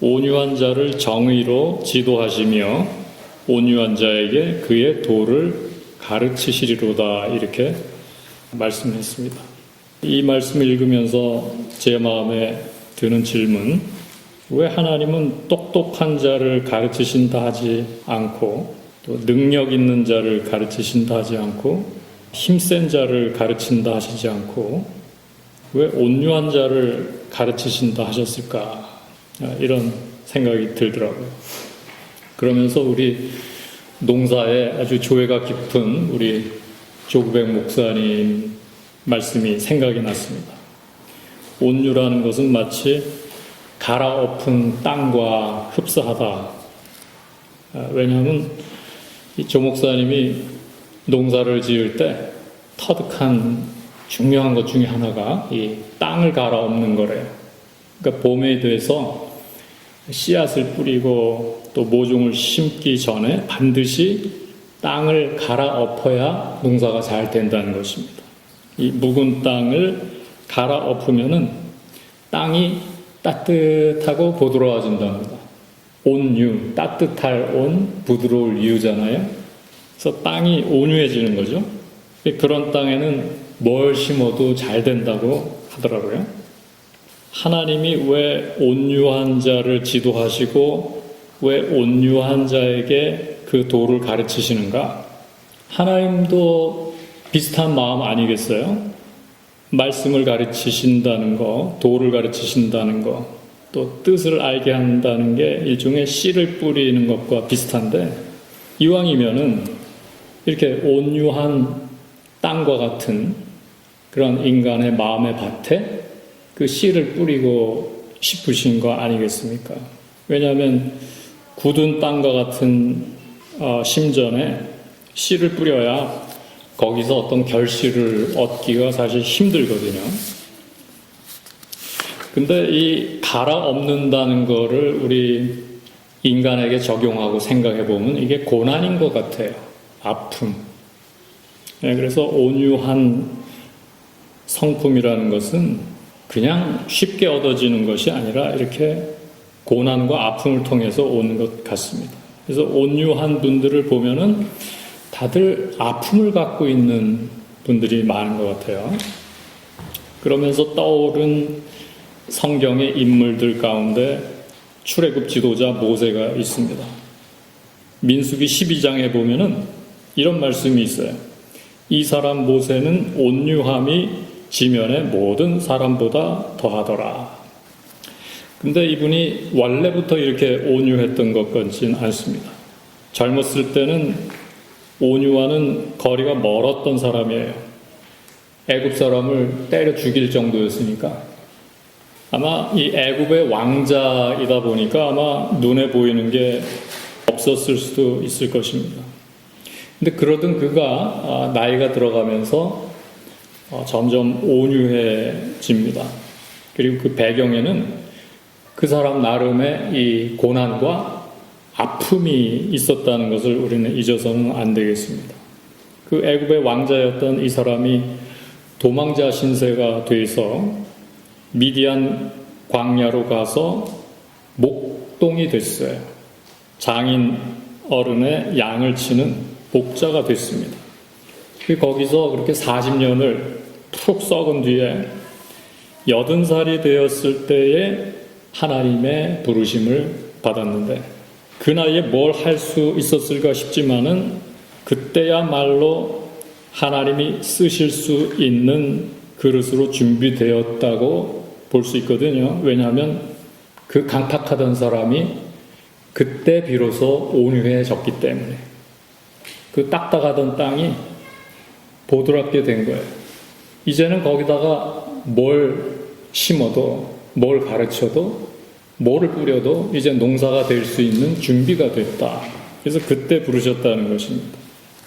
온유한 자를 정의로 지도하시며 온유한 자에게 그의 도를 가르치시리로다 이렇게 말씀했습니다. 이 말씀을 읽으면서 제 마음에 드는 질문 왜 하나님은 똑똑한 자를 가르치신다 하지 않고 또 능력 있는 자를 가르치신다 하지 않고 힘센 자를 가르친다 하시지 않고 왜 온유한 자를 가르치신다 하셨을까 아, 이런 생각이 들더라고요. 그러면서 우리 농사에 아주 조예가 깊은 우리 조구백 목사님 말씀이 생각이 났습니다. 온유라는 것은 마치 갈아엎은 땅과 흡사하다. 아, 왜냐하면 이조 목사님이 농사를 지을 때 터득한 중요한 것 중에 하나가 이 땅을 갈아엎는 거래요. 그러니까 봄에 대해서 씨앗을 뿌리고 또 모종을 심기 전에 반드시 땅을 갈아엎어야 농사가 잘 된다는 것입니다. 이 묵은 땅을 갈아엎으면은 땅이 따뜻하고 부드러워진답니다. 온유, 따뜻할 온, 부드러울 유잖아요. 그래서 땅이 온유해지는 거죠. 그런 땅에는 뭘 심어도 잘 된다고 하더라고요. 하나님이 왜 온유한 자를 지도하시고 왜 온유한 자에게 그 도를 가르치시는가? 하나님도 비슷한 마음 아니겠어요? 말씀을 가르치신다는 거, 도를 가르치신다는 거, 또 뜻을 알게 한다는 게 일종의 씨를 뿌리는 것과 비슷한데, 이왕이면은 이렇게 온유한 땅과 같은 그런 인간의 마음의 밭에 그 씨를 뿌리고 싶으신 거 아니겠습니까? 왜냐하면 굳은 땅과 같은 어, 심전에 씨를 뿌려야 거기서 어떤 결실을 얻기가 사실 힘들거든요. 근데 이 갈아엎는다는 거를 우리 인간에게 적용하고 생각해 보면 이게 고난인 것 같아요. 아픔. 네, 그래서 온유한 성품이라는 것은 그냥 쉽게 얻어지는 것이 아니라 이렇게 고난과 아픔을 통해서 오는 것 같습니다. 그래서 온유한 분들을 보면은 다들 아픔을 갖고 있는 분들이 많은 것 같아요. 그러면서 떠오른 성경의 인물들 가운데 출애굽 지도자 모세가 있습니다. 민수기 12장에 보면은 이런 말씀이 있어요. 이 사람 모세는 온유함이 지면의 모든 사람보다 더하더라. 근데 이분이 원래부터 이렇게 온유했던 것 같진 않습니다. 젊었을 때는 온유와는 거리가 멀었던 사람이에요. 애굽 사람을 때려 죽일 정도였으니까. 아마 이 애굽의 왕자이다 보니까 아마 눈에 보이는 게 없었을 수도 있을 것입니다. 근데 그러던 그가 아, 나이가 들어가면서 어, 점점 온유해집니다. 그리고 그 배경에는 그 사람 나름의 이 고난과 아픔이 있었다는 것을 우리는 잊어서는 안 되겠습니다. 그 애굽의 왕자였던 이 사람이 도망자 신세가 돼서 미디안 광야로 가서 목동이 됐어요. 장인 어른의 양을 치는 목자가 됐습니다. 거기서 그렇게 40년을 푹 썩은 뒤에 여든 살이 되었을 때에 하나님의 부르심을 받았는데 그 나이에 뭘 할 수 있었을까 싶지만은 그때야말로 하나님이 쓰실 수 있는 그릇으로 준비되었다고 볼 수 있거든요. 왜냐하면 그 강팍하던 사람이 그때 비로소 온유해졌기 때문에 그 딱딱하던 땅이 보드랍게 된 거예요. 이제는 거기다가 뭘 심어도 뭘 가르쳐도 뭐를 뿌려도 이제 농사가 될 수 있는 준비가 됐다. 그래서 그때 부르셨다는 것입니다.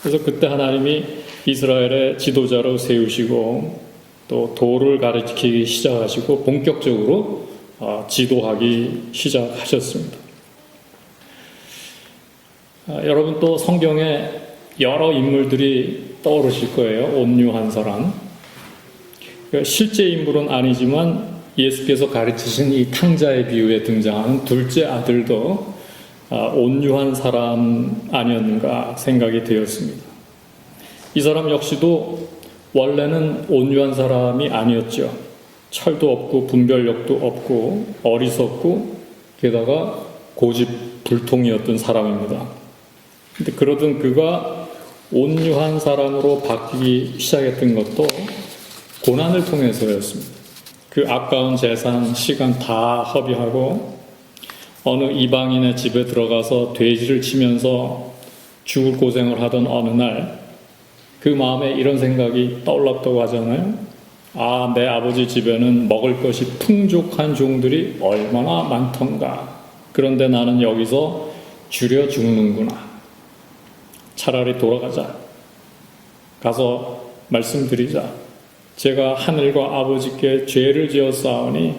그래서 그때 하나님이 이스라엘의 지도자로 세우시고 또 도를 가르치기 시작하시고 본격적으로 아, 지도하기 시작하셨습니다. 아, 여러분 또 성경에 여러 인물들이 떠오르실 거예요. 온유한 사람. 그러니까 실제 인물은 아니지만 예수께서 가르치신 이 탕자의 비유에 등장하는 둘째 아들도 아, 온유한 사람 아니었는가 생각이 되었습니다. 이 사람 역시도 원래는 온유한 사람이 아니었죠. 철도 없고 분별력도 없고 어리석고 게다가 고집 불통이었던 사람입니다. 근데 그러던 그가 온유한 사람으로 바뀌기 시작했던 것도 고난을 통해서였습니다. 그 아까운 재산, 시간 다 허비하고 어느 이방인의 집에 들어가서 돼지를 치면서 죽을 고생을 하던 어느 날 그 마음에 이런 생각이 떠올랐다고 하잖아요. 아, 내 아버지 집에는 먹을 것이 풍족한 종들이 얼마나 많던가. 그런데 나는 여기서 줄여 죽는구나. 차라리 돌아가자. 가서 말씀드리자. 제가 하늘과 아버지께 죄를 지었사오니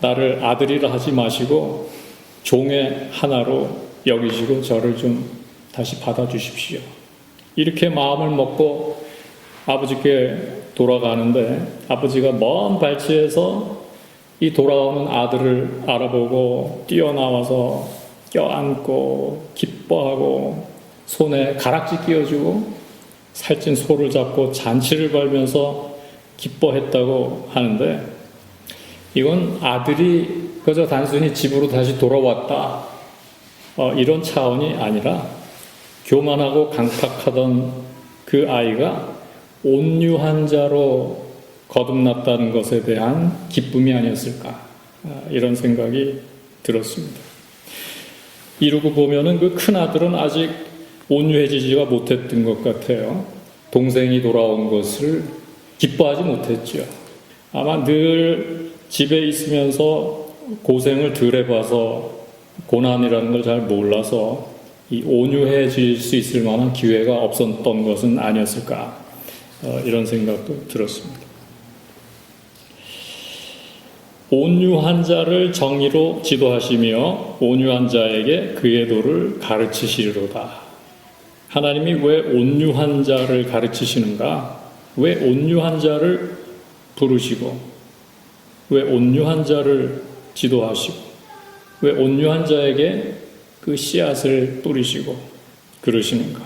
나를 아들이라 하지 마시고 종의 하나로 여기시고 저를 좀 다시 받아주십시오. 이렇게 마음을 먹고 아버지께 돌아가는데 아버지가 먼 발치에서 이 돌아오는 아들을 알아보고 뛰어나와서 껴안고 기뻐하고 손에 가락지 끼워주고 살찐 소를 잡고 잔치를 벌면서 기뻐했다고 하는데 이건 아들이 그저 단순히 집으로 다시 돌아왔다 어, 이런 차원이 아니라 교만하고 강팍하던 그 아이가 온유한 자로 거듭났다는 것에 대한 기쁨이 아니었을까 아, 이런 생각이 들었습니다. 이러고 보면은 그 큰 아들은 아직 온유해지지가 못했던 것 같아요. 동생이 돌아온 것을 기뻐하지 못했죠. 아마 늘 집에 있으면서 고생을 덜 해봐서 고난이라는 걸 잘 몰라서 이 온유해질 수 있을 만한 기회가 없었던 것은 아니었을까 어, 이런 생각도 들었습니다. 온유한 자를 정의로 지도하시며 온유한 자에게 그의 도를 가르치시리로다. 하나님이 왜 온유한 자를 가르치시는가? 왜 온유한 자를 부르시고, 왜 온유한 자를 지도하시고, 왜 온유한 자에게 그 씨앗을 뿌리시고 그러시는가?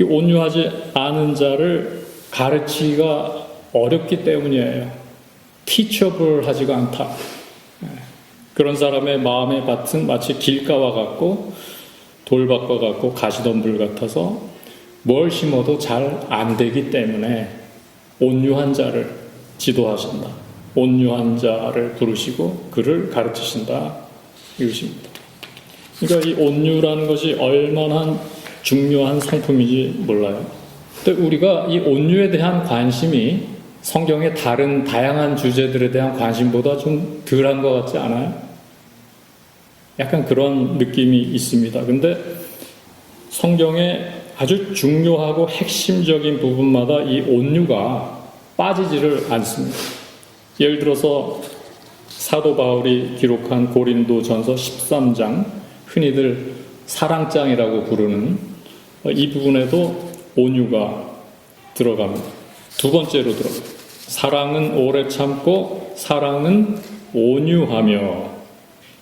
이 온유하지 않은 자를 가르치기가 어렵기 때문이에요. 티처블 하지가 않다. 네. 그런 사람의 마음의 밭은 마치 길가와 같고 돌밭과 같고 가시덤불 같아서 뭘 심어도 잘 안 되기 때문에 온유한 자를 지도하신다. 온유한 자를 부르시고 그를 가르치신다. 이것입니다. 그러니까 이 온유라는 것이 얼마나 중요한 상품인지 몰라요. 근데 우리가 이 온유에 대한 관심이 성경의 다른 다양한 주제들에 대한 관심보다 좀 덜한 것 같지 않아요? 약간 그런 느낌이 있습니다. 근데 성경의 아주 중요하고 핵심적인 부분마다 이 온유가 빠지지를 않습니다. 예를 들어서 사도 바울이 기록한 고린도 전서 13장, 흔히들 사랑장이라고 부르는 이 부분에도 온유가 들어갑니다. 두 번째로 들어갑니다. 사랑은 오래 참고 사랑은 온유하며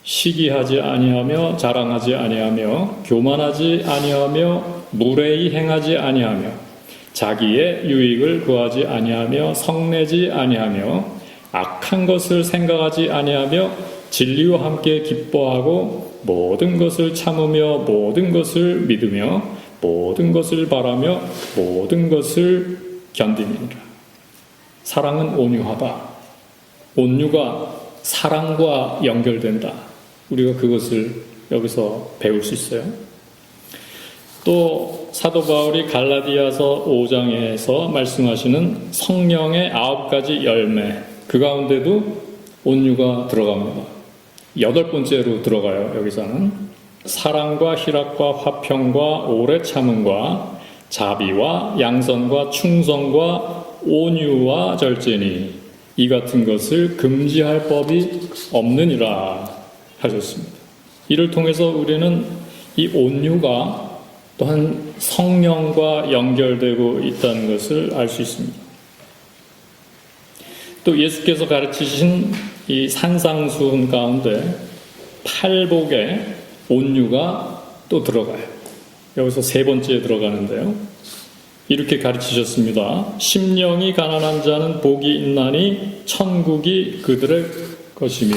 시기하지 아니하며 자랑하지 아니하며 교만하지 아니하며 무례히 행하지 아니하며 자기의 유익을 구하지 아니하며 성내지 아니하며 악한 것을 생각하지 아니하며 진리와 함께 기뻐하고 모든 것을 참으며 모든 것을 믿으며 모든 것을 바라며 모든 것을 견디니라. 사랑은 온유하다. 온유가 사랑과 연결된다. 우리가 그것을 여기서 배울 수 있어요. 또 사도 바울이 갈라디아서 5장에서 말씀하시는 성령의 아홉 가지 열매 그 가운데도 온유가 들어갑니다. 여덟 번째로 들어가요. 여기서는 사랑과 희락과 화평과 오래 참음과 자비와 양선과 충성과 온유와 절제니 이 같은 것을 금지할 법이 없느니라 하셨습니다. 이를 통해서 우리는 이 온유가 또한 성령과 연결되고 있다는 것을 알 수 있습니다. 또 예수께서 가르치신 이 산상수훈 가운데 팔복에 온유가 또 들어가요. 여기서 세 번째에 들어가는데요. 이렇게 가르치셨습니다. 심령이 가난한 자는 복이 있나니 천국이 그들의 것이며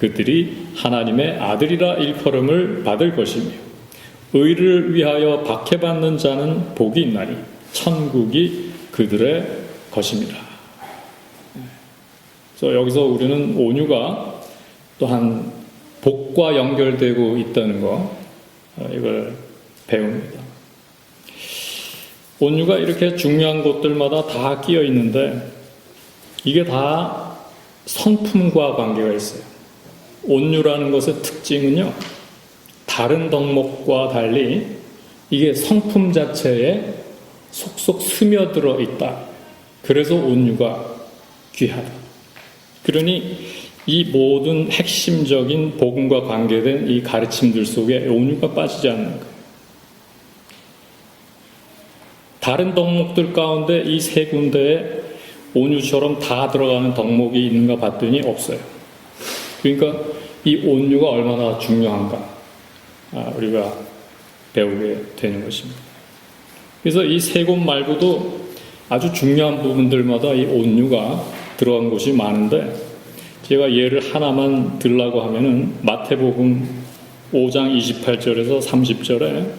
그들이 하나님의 아들이라 일컬음을 받을 것이며 의를 위하여 박해받는 자는 복이 있나니 천국이 그들의 것입니다. 그래서 여기서 우리는 온유가 또한 복과 연결되고 있다는 거 어, 이걸 배웁니다. 온유가 이렇게 중요한 곳들마다 다 끼어 있는데 이게 다 성품과 관계가 있어요. 온유라는 것의 특징은요, 다른 덕목과 달리 이게 성품 자체에 속속 스며들어 있다. 그래서 온유가 귀하다. 그러니 이 모든 핵심적인 복음과 관계된 이 가르침들 속에 온유가 빠지지 않는 것. 다른 덕목들 가운데 이 세 군데에 온유처럼 다 들어가는 덕목이 있는가 봤더니 없어요. 그러니까 이 온유가 얼마나 중요한가 아, 우리가 배우게 되는 것입니다. 그래서 이 세 곳 말고도 아주 중요한 부분들마다 이 온유가 들어간 곳이 많은데 제가 예를 하나만 들라고 하면은 마태복음 5장 28절에서 30절에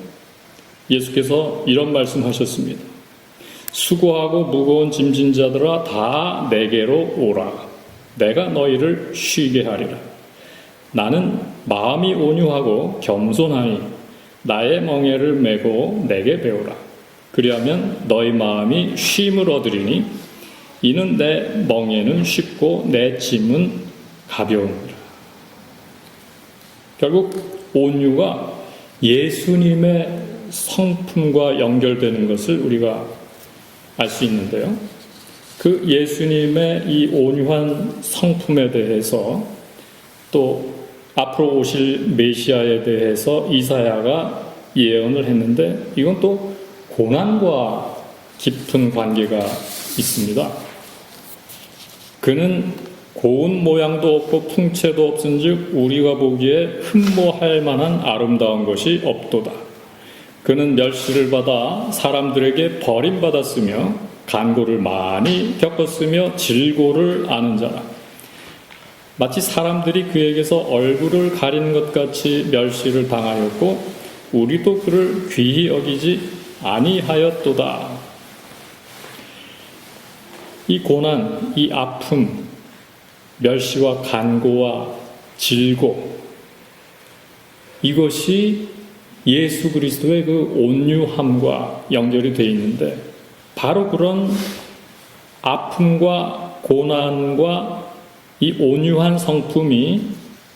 예수께서 이런 말씀하셨습니다. 수고하고 무거운 짐진 자들아 다 내게로 오라. 내가 너희를 쉬게 하리라. 나는 마음이 온유하고 겸손하니 나의 멍에를 메고 내게 배우라. 그리하면 너희 마음이 쉼을 얻으리니 이는 내 멍에는 쉽고 내 짐은 가벼우니라. 결국 온유가 예수님의 성품과 연결되는 것을 우리가 알 수 있는데요. 그 예수님의 이 온유한 성품에 대해서 또 앞으로 오실 메시아에 대해서 이사야가 예언을 했는데 이건 또 고난과 깊은 관계가 있습니다. 그는 고운 모양도 없고 풍채도 없은즉 우리가 보기에 흠모할 만한 아름다운 것이 없도다. 그는 멸시를 받아 사람들에게 버림받았으며 간고를 많이 겪었으며 질고를 아는 자라. 마치 사람들이 그에게서 얼굴을 가리는 것 같이 멸시를 당하였고 우리도 그를 귀히 여기지 아니하였도다. 이 고난, 이 아픔, 멸시와 간고와 질고 이것이 예수 그리스도의 그 온유함과 연결이 되어 있는데 바로 그런 아픔과 고난과 이 온유한 성품이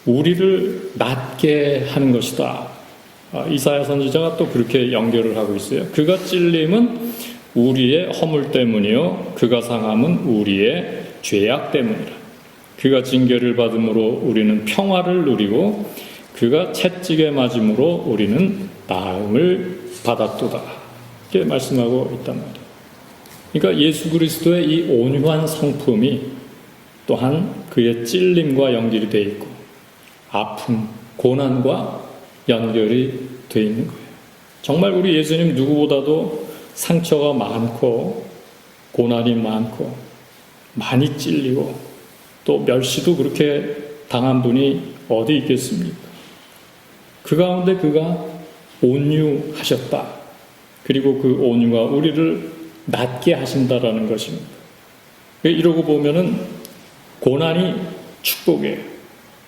우리를 낫게 하는 것이다. 아, 이사야 선지자가 또 그렇게 연결을 하고 있어요. 그가 찔림은 우리의 허물 때문이요, 그가 상함은 우리의 죄악 때문이라. 그가 징계를 받음으로 우리는 평화를 누리고 그가 채찍에 맞음으로 우리는 나음을 받았도다. 이렇게 말씀하고 있단 말이에요. 그러니까 예수 그리스도의 이 온유한 성품이 또한 그의 찔림과 연결이 되어 있고 아픔, 고난과 연결이 되어 있는 거예요. 정말 우리 예수님 누구보다도 상처가 많고 고난이 많고 많이 찔리고 또 멸시도 그렇게 당한 분이 어디 있겠습니까? 그 가운데 그가 온유하셨다. 그리고 그 온유가 우리를 낫게 하신다라는 것입니다. 이러고 보면은 고난이 축복이에요.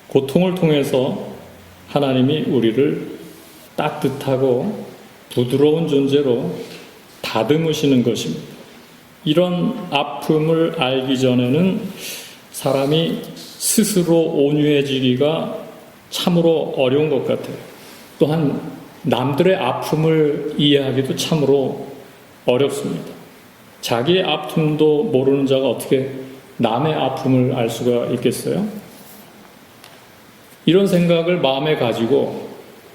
고통을 통해서 하나님이 우리를 따뜻하고 부드러운 존재로 다듬으시는 것입니다. 이런 아픔을 알기 전에는 사람이 스스로 온유해지기가 참으로 어려운 것 같아요. 또한 남들의 아픔을 이해하기도 참으로 어렵습니다. 자기의 아픔도 모르는 자가 어떻게 남의 아픔을 알 수가 있겠어요? 이런 생각을 마음에 가지고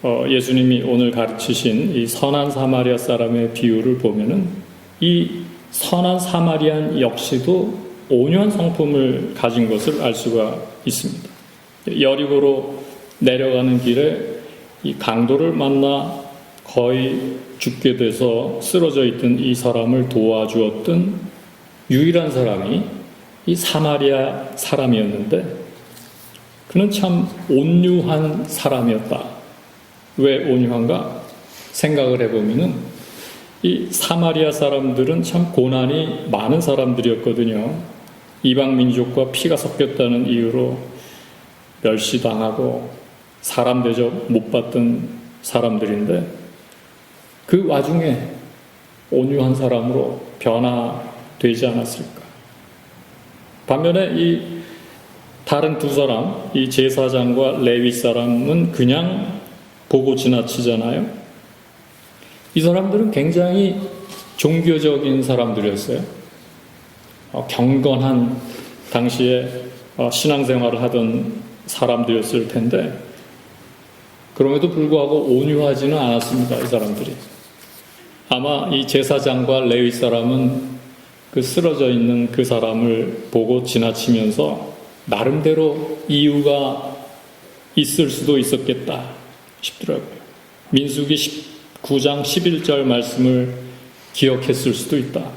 어, 예수님이 오늘 가르치신 이 선한 사마리아 사람의 비유를 보면은 이 선한 사마리안 역시도 온유한 성품을 가진 것을 알 수가 있습니다. 여리고로 내려가는 길에 이 강도를 만나 거의 죽게 돼서 쓰러져 있던 이 사람을 도와주었던 유일한 사람이 이 사마리아 사람이었는데 그는 참 온유한 사람이었다. 왜 온유한가? 생각을 해보면은 이 사마리아 사람들은 참 고난이 많은 사람들이었거든요. 이방 민족과 피가 섞였다는 이유로 멸시당하고 사람 대접 못 받던 사람들인데 그 와중에 온유한 사람으로 변화되지 않았을까? 반면에 이 다른 두 사람, 이 제사장과 레위 사람은 그냥 보고 지나치잖아요. 이 사람들은 굉장히 종교적인 사람들이었어요. 어, 경건한 당시에 어, 신앙생활을 하던 사람들이었을 텐데 그럼에도 불구하고 온유하지는 않았습니다. 이 사람들이. 아마 이 제사장과 레위 사람은 그 쓰러져 있는 그 사람을 보고 지나치면서 나름대로 이유가 있을 수도 있었겠다 싶더라고요. 민수기 19장 11절 말씀을 기억했을 수도 있다.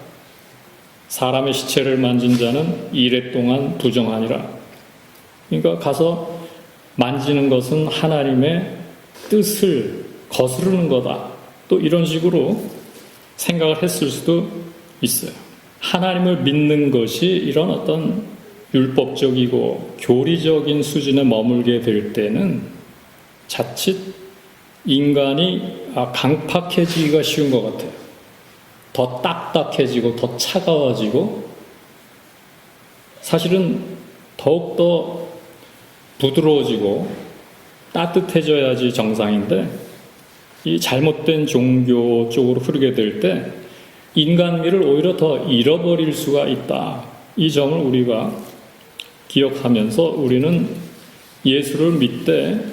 사람의 시체를 만진 자는 이래 동안 부정하니라. 그러니까 가서 만지는 것은 하나님의 뜻을 거스르는 거다. 또 이런 식으로 생각을 했을 수도 있어요. 하나님을 믿는 것이 이런 어떤 율법적이고 교리적인 수준에 머물게 될 때는 자칫 인간이 아, 강팍해지기가 쉬운 것 같아요. 더 딱딱해지고 더 차가워지고 사실은 더욱더 부드러워지고 따뜻해져야지 정상인데 이 잘못된 종교 쪽으로 흐르게 될 때 인간미를 오히려 더 잃어버릴 수가 있다. 이 점을 우리가 기억하면서 우리는 예수를 믿되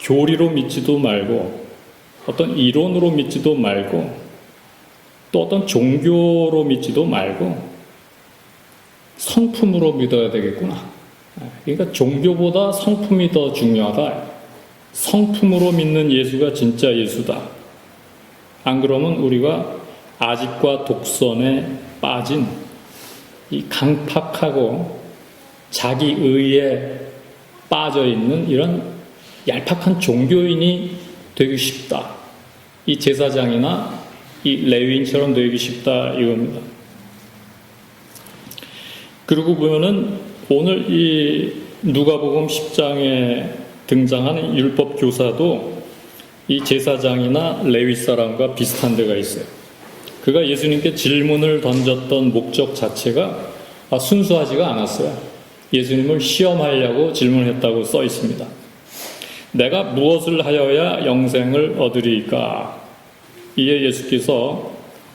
교리로 믿지도 말고 어떤 이론으로 믿지도 말고 또 어떤 종교로 믿지도 말고 성품으로 믿어야 되겠구나. 그러니까 종교보다 성품이 더 중요하다. 성품으로 믿는 예수가 진짜 예수다. 안 그러면 우리가 아직과 독선에 빠진 이 강팍하고 자기 의에 빠져 있는 이런 얄팍한 종교인이 되기 쉽다. 이 제사장이나 이 레위인처럼 되기 쉽다 이겁니다. 그리고 보면은 오늘 이 누가복음 10장에 등장하는 율법 교사도 이 제사장이나 레위 사람과 비슷한 데가 있어요. 그가 예수님께 질문을 던졌던 목적 자체가 아, 순수하지가 않았어요. 예수님을 시험하려고 질문했다고 써 있습니다. 내가 무엇을 하여야 영생을 얻으리까? 이에 예수께서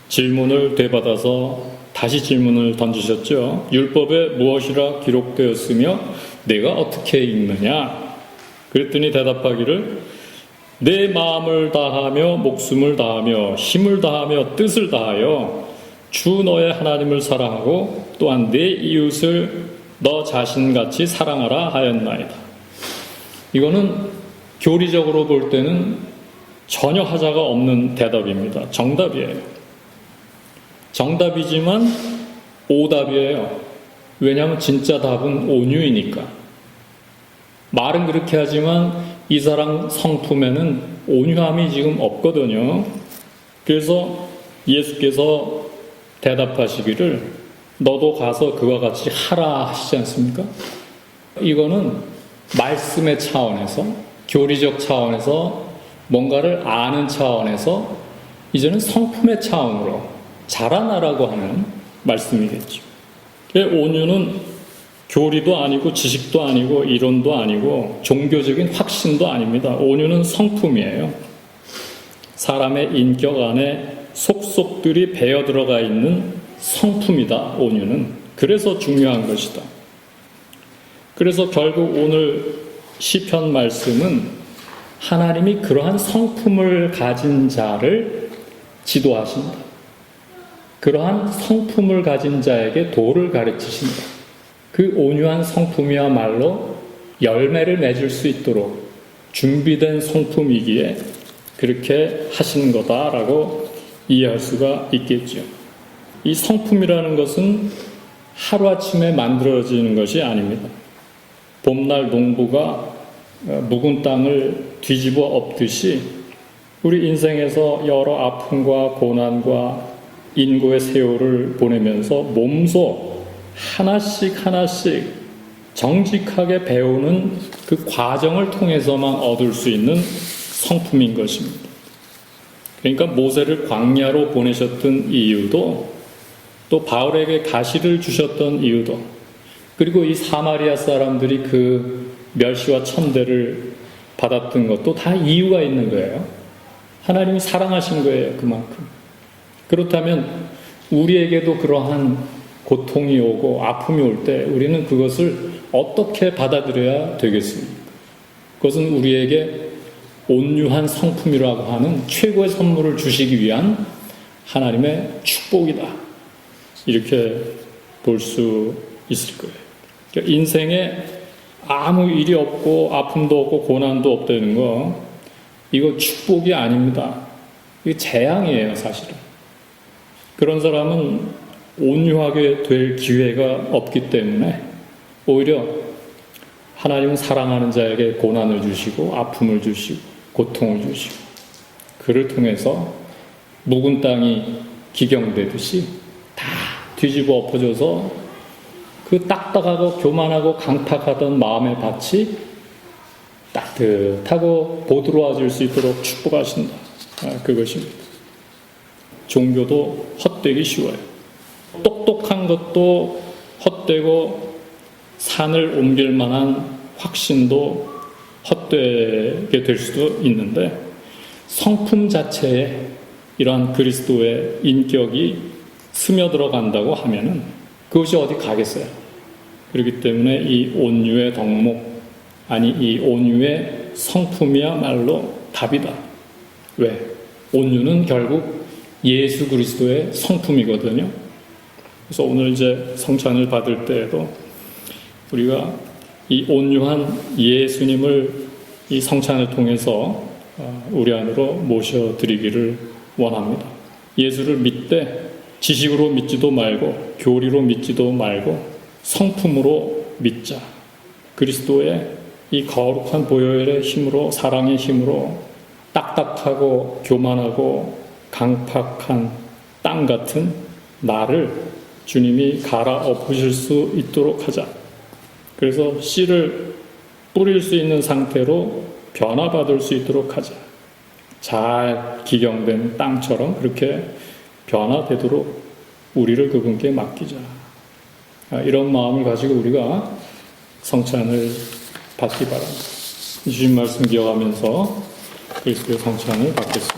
질문을 되받아서 다시 질문을 던지셨죠. 율법에 무엇이라 기록되었으며 내가 어떻게 읽느냐? 그랬더니 대답하기를 내 마음을 다하며 목숨을 다하며 힘을 다하며 뜻을 다하여 주 너의 하나님을 사랑하고 또한 내 이웃을 너 자신같이 사랑하라 하였나이다. 이거는 교리적으로 볼 때는 전혀 하자가 없는 대답입니다. 정답이에요. 정답이지만 오답이에요. 왜냐하면 진짜 답은 온유이니까. 말은 그렇게 하지만 이 사람 성품에는 온유함이 지금 없거든요. 그래서 예수께서 대답하시기를 너도 가서 그와 같이 하라 하시지 않습니까? 이거는 말씀의 차원에서 교리적 차원에서 뭔가를 아는 차원에서 이제는 성품의 차원으로 자라나라고 하는 말씀이겠죠. 온유는 교리도 아니고 지식도 아니고 이론도 아니고 종교적인 확신도 아닙니다. 온유는 성품이에요. 사람의 인격 안에 속속들이 배어 들어가 있는 성품이다. 온유는 그래서 중요한 것이다. 그래서 결국 오늘 시편 말씀은 하나님이 그러한 성품을 가진 자를 지도하신다. 그러한 성품을 가진 자에게 도를 가르치신다. 그 온유한 성품이야말로 열매를 맺을 수 있도록 준비된 성품이기에 그렇게 하신 거다라고 이해할 수가 있겠죠. 이 성품이라는 것은 하루아침에 만들어지는 것이 아닙니다. 봄날 농부가 묵은 땅을 뒤집어 엎듯이 우리 인생에서 여러 아픔과 고난과 인고의 세월을 보내면서 몸소 하나씩 하나씩 정직하게 배우는 그 과정을 통해서만 얻을 수 있는 성품인 것입니다. 그러니까 모세를 광야로 보내셨던 이유도 또 바울에게 가시를 주셨던 이유도 그리고 이 사마리아 사람들이 그 멸시와 천대를 받았던 것도 다 이유가 있는 거예요. 하나님이 사랑하신 거예요, 그만큼. 그렇다면 우리에게도 그러한 고통이 오고 아픔이 올 때 우리는 그것을 어떻게 받아들여야 되겠습니까? 그것은 우리에게 온유한 성품이라고 하는 최고의 선물을 주시기 위한 하나님의 축복이다. 이렇게 볼 수 있을 거예요. 그러니까 인생에 아무 일이 없고 아픔도 없고 고난도 없다는 거 이거 축복이 아닙니다. 이게 재앙이에요, 사실은. 그런 사람은 온유하게 될 기회가 없기 때문에 오히려 하나님은 사랑하는 자에게 고난을 주시고 아픔을 주시고 고통을 주시고 그를 통해서 묵은 땅이 기경되듯이 다 뒤집어 엎어져서 그 딱딱하고 교만하고 강팍하던 마음의 밭이 따뜻하고 보드러워질 수 있도록 축복하신다. 아, 그것입니다. 종교도 헛되기 쉬워요. 똑똑한 것도 헛되고 산을 옮길 만한 확신도 헛되게 될 수도 있는데 성품 자체에 이러한 그리스도의 인격이 스며들어 간다고 하면은 그것이 어디 가겠어요? 그렇기 때문에 이 온유의 덕목, 아니 이 온유의 성품이야말로 답이다. 왜? 온유는 결국 예수 그리스도의 성품이거든요. 그래서 오늘 이제 성찬을 받을 때에도 우리가 이 온유한 예수님을 이 성찬을 통해서 어, 우리 안으로 모셔드리기를 원합니다. 예수를 믿되 지식으로 믿지도 말고 교리로 믿지도 말고 성품으로 믿자. 그리스도의 이 거룩한 보혈의 힘으로 사랑의 힘으로 딱딱하고 교만하고 강팍한 땅 같은 나를 주님이 갈아 엎으실 수 있도록 하자. 그래서 씨를 뿌릴 수 있는 상태로 변화받을 수 있도록 하자. 잘 기경된 땅처럼 그렇게 변화되도록 우리를 그분께 맡기자. 아, 이런 마음을 가지고 우리가 성찬을 받기 바랍니다. 주신 말씀 기억하면서 그리스도의 성찬을 받겠습니다.